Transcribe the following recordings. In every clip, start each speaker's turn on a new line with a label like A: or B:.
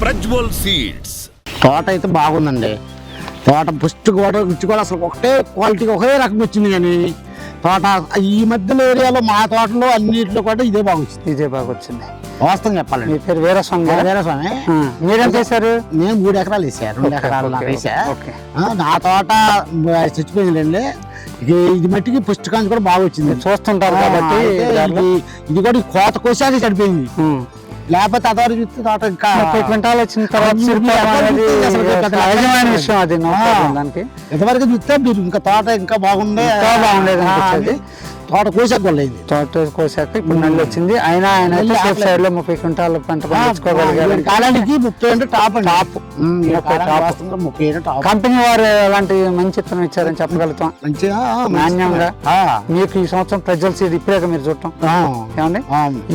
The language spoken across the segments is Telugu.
A: ప్రజ్వల్ సీడ్స్.
B: తోట అయితే బాగుందండి. తోట పుష్టి కూడా రుచి కూడా అసలు ఒకటే క్వాలిటీ ఒకే రకం వచ్చింది కానీ తోట ఈ మధ్యలో ఏరియాలో మా తోటలో అన్నింటిలో కూడా ఇదే బాగా వచ్చింది.
C: ఇదే బాగా వచ్చింది.
B: వాస్తవం
C: మీ
B: చెప్పాలండి
C: పేరు వీరస్వామి గారు
B: వేరే స్వామి
C: మీరేం చేశారు?
B: నేను మూడు ఎకరాలు వేసా రెండు ఎకరాలు నాకు వేసా నా తోట చచ్చిపోయిందండి. ఇది మట్టికి పుస్తకానికి కూడా బాగా వచ్చింది.
C: చూస్తుంటారు కాబట్టి
B: ఇది- కూడా కోత కోసాక చనిపోయింది. లేకపోతే అదవరకు చూస్తే తోట ఇంకా
C: ముప్పై క్వింటాలు వచ్చిన తర్వాత విషయం అది దానికి.
B: ఇంతవరకు చూస్తే మీరు ఇంకా తోట ఇంకా బాగుండే.
C: బాగుండేది.
B: తోట కోసాక గొల్లైంది
C: తోట కోసాక ఇప్పుడు నల్లి వచ్చింది అయినా ఆయన సేఫ్. సైడ్లో ముప్పై క్వింటాలు పంట పండించుకోగలిగారు.
B: కాలానికి ముప్పై అంటే టాప్
C: టాప్. ముప్పై కంపెనీ వారు ఎలాంటి మంచి విత్తనం ఇచ్చారని చెప్పగలుగుతాం.
B: మంచిగా.
C: నాణ్యంగా. మీకు ఈ సంవత్సరం ప్రజల్స్ ఇది ఇప్పుడే మీరు చూడటం. ఏమండి.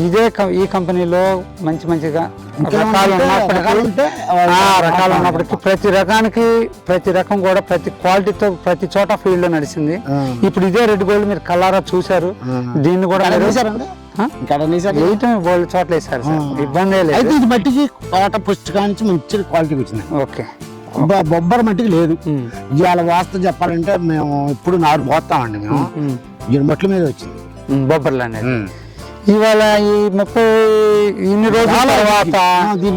C: ఇదే ఈ కంపెనీలో మంచి మంచిగా రకాలు
B: రకాలు
C: ఉన్నప్పటికీ ప్రతి రకానికి ప్రతి రకం కూడా ప్రతి క్వాలిటీతో ప్రతి చోట ఫీల్డ్లో నడిచింది. ఇప్పుడు ఇదే రెడ్ గోల్డ్ మీరు కలరా చూశారు. దీన్ని కూడా? వేయటం బోల్డ్ చోట్ల వేశారు సార్.
B: ఆ.
C: ఇబ్బంది
B: అయితే
C: లేదు.
B: ఇది మట్టికి తోట పుస్తకానికి మంచి క్వాలిటీ వచ్చింది.
C: ఓకే.
B: బొబ్బర మట్టికి లేదు. ఇవాళ వాస్తవం చెప్పాలంటే మేము ఇప్పుడు నారు పోతామండి మేము. ఈ మట్ల మీద వచ్చింది.
C: బొబ్బర్లు అనేది. ఇవాళ ఈ ముప్పై ఇన్ని రోజుల తర్వాత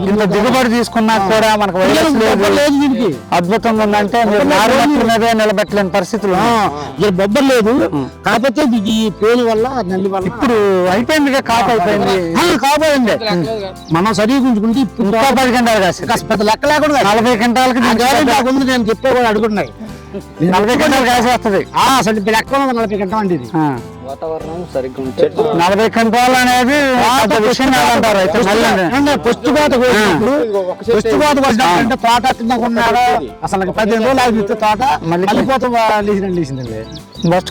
C: ఇంత దిగుబడి తీసుకున్నా కూడా మనకు వైరస్ లేదు. అద్భుతంగా ఉందంటే మీరు మీదే నిలబెట్టలేని పరిస్థితులు
B: బొబ్బర లేదు. కాకపోతే ఇది ఈ పేరు వల్ల నల్లి వల్ల.
C: ఇప్పుడు అయిపోయింది కాపు అయిపోయింది.
B: కాబోయండి మనం సరిగా ఉంచుకుంటే ఇప్పుడు
C: పది గంటలు
B: పెద్ద లెక్క లేకుండా
C: నలభై గంటలకి
B: ఉంది నేను చెప్పే కూడా అడుగుతున్నాయి.
C: నలభై గంటలు కాసి వస్తుంది
B: ఆ, అసలు ఇప్పుడు లెక్క నలభై గంట అండి
C: నలభై అనేది
B: తోట కింద ఉన్నాడు? అసలు పదిహేను రోజులు ఆగితే తోట
C: మళ్ళీ
B: పోత లేచిందండి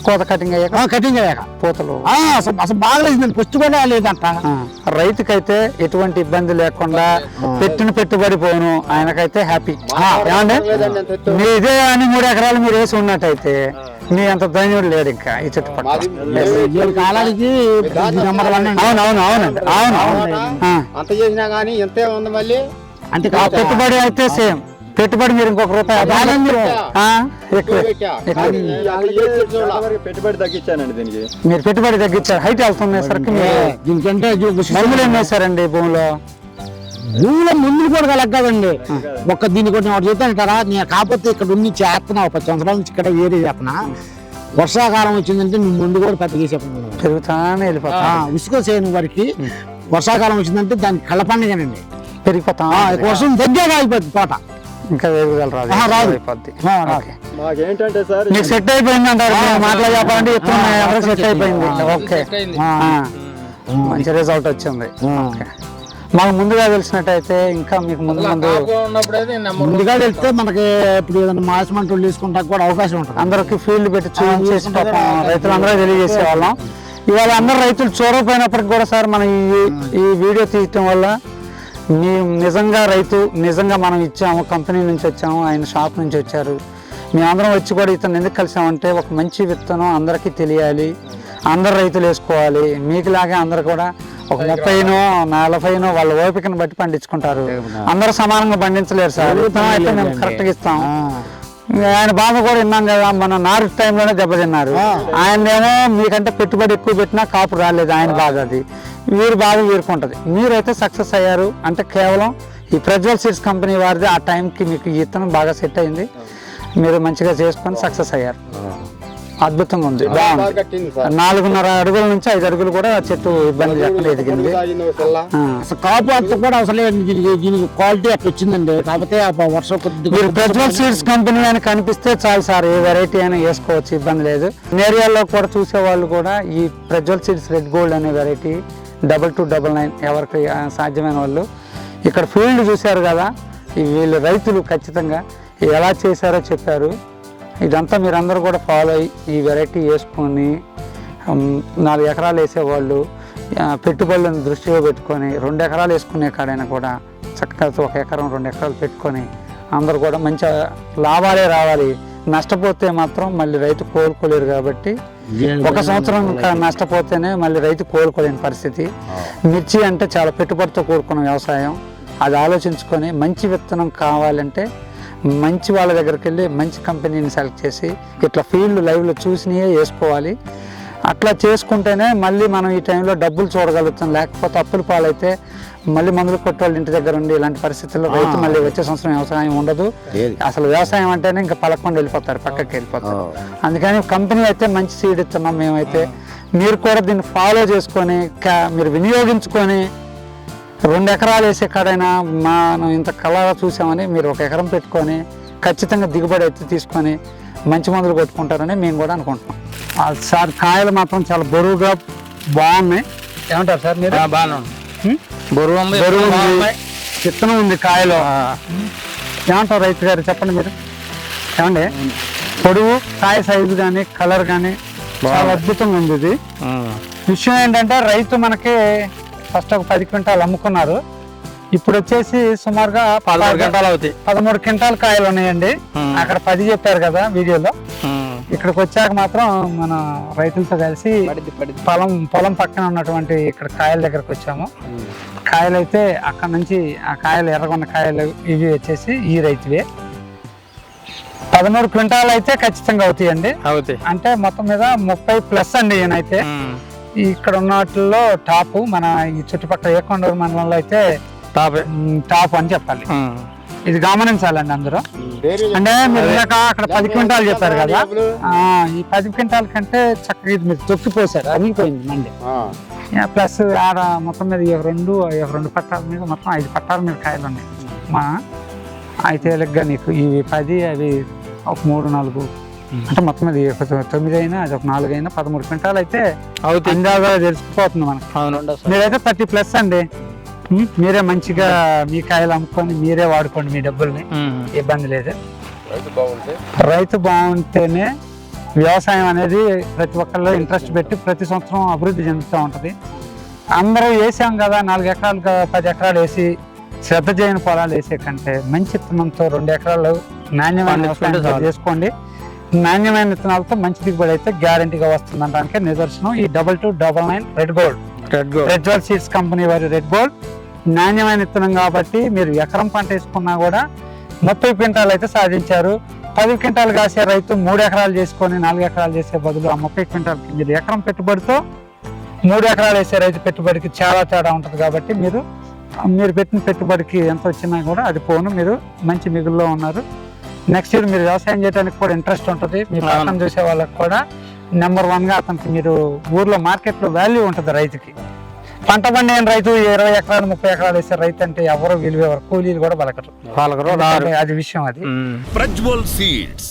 C: కోత కటింగ్ అయ్యాక?
B: ఆ, కటింగ్ అయ్యాక.
C: పూతలు.
B: ఆ, అసలు అసలు బాగా లేచిందండి. పుష్టి కూడా లేదంట.
C: ఆ, రైతుకైతే ఎటువంటి ఇబ్బంది లేకుండా పెట్టిన పెట్టుబడి పోను ఆయనకైతే హ్యాపీ. ఏమండి? మీ ఇదే అని మూడు ఎకరాలు మీరు వేసి ఉన్నట్టయితే మీ అంత ధైర్యం లేడు ఇంకా ఈ చుట్టుపక్కల.
B: ఏడు కాలానికి ఇది నెంబర్ వన్ అండి.
C: అవును అవును అవునండి అవును అవును ఆ,
D: అంత చేసినా గానీ ఎంతే ఉంది మళ్ళీ?
B: అంటే
C: ఆ పెట్టుబడి అయితే సేమ్. పెట్టుబడి మీరు ఇంకొక రూపాయి.
D: పెట్టుబడి తగ్గించానండి దీనికి.
C: మీరు పెట్టుబడి తగ్గించారు. హైట్ వెళ్తుంది సరికి మీరు
B: దీనికంటే
C: మందులు ఏం వేశారండి భూమిలో?
B: భూమిలో ముందులు కూడా కలగదండి. ఒక్క దీన్ని కూడా నేను చెప్తానంటారా నేను కాకపోతే ఇక్కడ ఉండి చేస్తున్నా ఒక పది సంవత్సరాల నుంచి ఇక్కడ వేరే చేస్తున్నా. వర్షాకాలం వచ్చిందంటే నువ్వు ముందు కూడా పెద్దగా చెప్పను
C: పెరుగుతానే
B: ఉసుక చేయని వారికి వర్షాకాలం వచ్చిందంటే దానికి కళ్ళ పండుగనండి
C: పెరిగిపోతా
B: వర్షం దగ్గరగా అయిపోద్ది తోట.
C: ఇంకా రాదు.
D: మాకేంటంటే సార్
C: మీకు సెట్ అయిపోయింది అంటారు. మాటలో చెప్పాలంటే ఎవరికి సెట్ అయిపోయింది. ఓకే. మంచి రిజల్ట్ వచ్చింది. ఓకే. మాకు ముందుగా తెలిసినట్టయితే ఇంకా మీకు ముందు ముందు
B: ముందుగా వెళ్తే మనకి ఇప్పుడు ఏదైనా మాసమంటూ తీసుకుంటా కూడా అవకాశం ఉంటుంది.
C: అందరికి ఫీల్డ్ పెట్టి చూపించేసి రైతులందరూ తెలియజేసే వాళ్ళం ఇవాళ అందరు రైతులు చూడకపోయినప్పటికి కూడా సార్ మనం ఈ ఈ వీడియో తీయటం వల్ల మీ నిజంగా రైతు నిజంగా మనం ఇచ్చాము కంపెనీ నుంచి వచ్చాము ఆయన షాప్ నుంచి వచ్చారు. మేమందరం వచ్చి కూడా ఇతను ఎందుకు కలిసామంటే ఒక మంచి విత్తనం అందరికీ తెలియాలి అందరు రైతులు వేసుకోవాలి. మీకులాగే అందరు కూడా ఒక ముప్పైనో నలభైనో వాళ్ళ ఓపికను బట్టి పండించుకుంటారు. అందరూ సమానంగా పండించలేరు సార్. అయితే మేము కరెక్ట్గా ఇస్తాం. ఆయన బాధ కూడా విన్నాం కదా మన నారు టైంలోనే దెబ్బతిన్నారు. ఆయనేమో మీకంటే పెట్టుబడి ఎక్కువ పెట్టినా కాపు రాలేదు ఆయన బాధ అది. వీరి బాధ వీరుకుంటది. మీరైతే సక్సెస్ అయ్యారు అంటే కేవలం ఈ ప్రజ్వల్ సీడ్స్ కంపెనీ వారిది ఆ టైంకి మీకు ఈ బాగా సెట్ అయింది. మీరు మంచిగా చేసుకొని సక్సెస్ అయ్యారు. అద్భుతంగా ఉంది నాలుగున్నర అడుగుల నుంచి ఐదు అడుగులు కూడా చెట్టు ఇబ్బంది లేకుండా ఎదిగింది.
B: అసలు కాపు అంత కూడా అవసరం లేదు దీనికి క్వాలిటీ అట్లా వచ్చిందండి. కాకపోతే వర్షం
C: మీరు ప్రజ్వల్ సీడ్స్ కంపెనీ అని కనిపిస్తే చాలు సార్ ఏ వెరైటీ అయినా వేసుకోవచ్చు ఇబ్బంది లేదు. ఏరియాలో కూడా చూసే వాళ్ళు కూడా ఈ ప్రజ్వల్ సీడ్స్ రెడ్ గోల్డ్ అనే variety double two double nine ఎవరికి సాధ్యమైన వాళ్ళు. ఇక్కడ ఫీల్డ్ చూశారు కదా వీళ్ళు రైతులు ఖచ్చితంగా ఎలా చేశారో చెప్పారు. ఇదంతా మీరందరూ కూడా ఫాలో అయ్యి ఈ వెరైటీ వేసుకొని నాలుగు ఎకరాలు వేసేవాళ్ళు పెట్టుబడులను దృష్టిలో పెట్టుకొని రెండు ఎకరాలు వేసుకునే కాడైనా కూడా చక్కగా ఒక ఎకరం రెండు ఎకరాలు పెట్టుకొని అందరూ కూడా మంచి లాభాలే రావాలి. నష్టపోతే మాత్రం మళ్ళీ రైతు కోలుకోలేరు కాబట్టి ఒక సంవత్సరం నష్టపోతేనే మళ్ళీ రైతు కోలుకోలేని పరిస్థితి. మిర్చి అంటే చాలా పెట్టుబడితో కూడుకున్న వ్యవసాయం. అది ఆలోచించుకొని మంచి విత్తనం కావాలంటే మంచి వాళ్ళ దగ్గరికి వెళ్ళి మంచి కంపెనీని సెలెక్ట్ చేసి ఇట్లా ఫీల్డ్ లైవ్లో చూసినయే వేసుకోవాలి. అట్లా చేసుకుంటేనే మళ్ళీ మనం ఈ టైంలో డబ్బులు చూడగలుగుతాం. లేకపోతే అప్పుల పాలైతే మళ్ళీ మందులు కొట్టేవాళ్ళు ఇంటి దగ్గర ఉండి ఇలాంటి పరిస్థితుల్లో రైతు మళ్ళీ వచ్చే సంవత్సరం వ్యవసాయం ఉండదు. అసలు వ్యవసాయం అంటేనే ఇంకా పలకుండా వెళ్ళిపోతారు పక్కకి వెళ్ళిపోతారు. అందుకని కంపెనీ అయితే మంచి సీడ్ ఇస్తున్నాం మేమైతే. మీరు కూడా దీన్ని ఫాలో చేసుకొని మీరు వినియోగించుకొని రెండు ఎకరాలు వేసే కాడైనా మనం ఇంత కళగా చూసామని మీరు ఒక ఎకరం పెట్టుకొని ఖచ్చితంగా దిగుబడి అయితే తీసుకొని మంచి మందులు కొట్టుకుంటారని మేము కూడా అనుకుంటున్నాం.
B: సార్ కాయలు మాత్రం చాలా బరువుగా బాగున్నాయి.
C: ఏమంటారు సార్ మీరు?
B: బరువు ఉంది బరువు విత్తనం ఉంది. కాయలో.
C: ఏమంటారు రైతు గారు? చెప్పండి మీరు. ఏమండి? పొడుగు కాయ సైజు కానీ కలర్ కానీ చాలా అద్భుతంగా ఉంది ఇది. విషయం ఏంటంటే రైతు మనకి ఫస్ట్ ఒక పది క్వింటాలు అమ్ముకున్నారు. ఇప్పుడు వచ్చేసి సుమారుగా పదమూడు
B: గంటలు అవుతాయి.
C: పదమూడు క్వింటాల్ కాయలు ఉన్నాయండి. అక్కడ పది చెప్పారు కదా వీడియోలో. ఇక్కడికి వచ్చాక మాత్రం మన రైతులతో కలిసి పొలం పొలం పక్కన ఉన్నటువంటి ఇక్కడ కాయల దగ్గరకు వచ్చాము. కాయలు అయితే అక్కడ నుంచి ఆ కాయలు ఎర్రగొన్న కాయలు ఇవి వచ్చేసి ఈ రైతువే. పదమూడు క్వింటాలు అయితే ఖచ్చితంగా అవుతాయండి.
B: అవుతాయి.
C: అంటే మొత్తం మీద ముప్పై ప్లస్ అండి ఈయనైతే. ఇక్కడ ఉన్న వాటిల్లో టాప్ మన ఈ చుట్టుపక్కల ఏకొండూరు మండలంలో అయితే
B: టాపే.
C: టాప్ అని చెప్పాలి. ఇది గమనించాలండి అందరూ. అంటే మీరు ఇందాక అక్కడ పది క్వింటాలు చెప్పారు కదా. ఆ, ఈ పది క్వింటాల కంటే చక్కగా ఇది మీరు తొక్కిపోసారు. అరిగిపోయింది మండి. ప్లస్ ఆడ మొత్తం మీద ఈ రెండు రెండు పట్టాల మీద మొత్తం ఐదు పట్టాల మీద కాయలు ఉన్నాయి. మా అయితే నీకు ఇవి పది అవి ఒక మూడు నాలుగు అంటే మొత్తం ఒక తొమ్మిది అయినా అది ఒక నాలుగు అయినా పదమూడు క్వింటాలు అయితే
B: అవుతాయి.
C: అందాగా తెలిసిపోతుంది మనకు.
B: అవును
C: మీరైతే థర్టీ ప్లస్ అండి. మీరే మంచిగా మీ కాయలు అమ్ముకొని మీరే వాడుకోండి మీ డబ్బుల్ని. ఇబ్బంది లేదు. రైతు బాగుంటేనే వ్యవసాయం అనేది ప్రతి ఒక్కళ్ళు ఇంట్రెస్ట్ పెట్టి ప్రతి సంవత్సరం అభివృద్ధి చెందుతూ ఉంటుంది. అందరూ వేసాం కదా నాలుగు ఎకరాలు పది ఎకరాలు వేసి శ్రద్ధ చేయని పొలాలు వేసే కంటే మంచి విత్తనంతో రెండు ఎకరాలు నాణ్యమైన. చేసుకోండి. నాణ్యమైన విత్తనాలతో మంచి దిగుబడి అయితే గ్యారంటీగా వస్తుంది అనడానికి నిదర్శనం. ఈ double two double nine red gold.
B: Red go
C: red Jal seeds company వారి రెడ్ గోల్డ్. నాణ్యమైన విత్తనం కాబట్టి మీరు ఎకరం పంట వేసుకున్నా కూడా ముప్పై క్వింటాలు అయితే సాధించారు. పది క్వింటాలు కాసే రైతు మూడు ఎకరాలు చేసుకొని నాలుగు ఎకరాలు చేసే బదులు ఆ ముప్పై క్వింటాలకి మీరు ఎకరం పెట్టుబడితో మూడు ఎకరాలు వేసే రైతు పెట్టుబడికి చాలా తేడా ఉంటుంది కాబట్టి మీరు మీరు పెట్టిన పెట్టుబడికి ఎంత వచ్చినా కూడా అది పోను. మీరు మంచి మిగుల్లో ఉన్నారు. నెక్స్ట్ ఇయర్ మీరు వ్యవసాయం చేయడానికి కూడా ఇంట్రెస్ట్ ఉంటుంది. మీ పక్కన చూసే వాళ్ళకి కూడా నెంబర్ వన్గా అతనికి మీరు ఊర్లో మార్కెట్లో వాల్యూ ఉంటుంది రైతుకి. పంట పండిన రైతు ఇరవై ఎకరాలు ముప్పై ఎకరాలు వేసే రైతు అంటే ఎవరు విలువ కూలీలు కూడా బలకరు అది విషయం అది.
A: ప్రజ్వల్ సీడ్స్.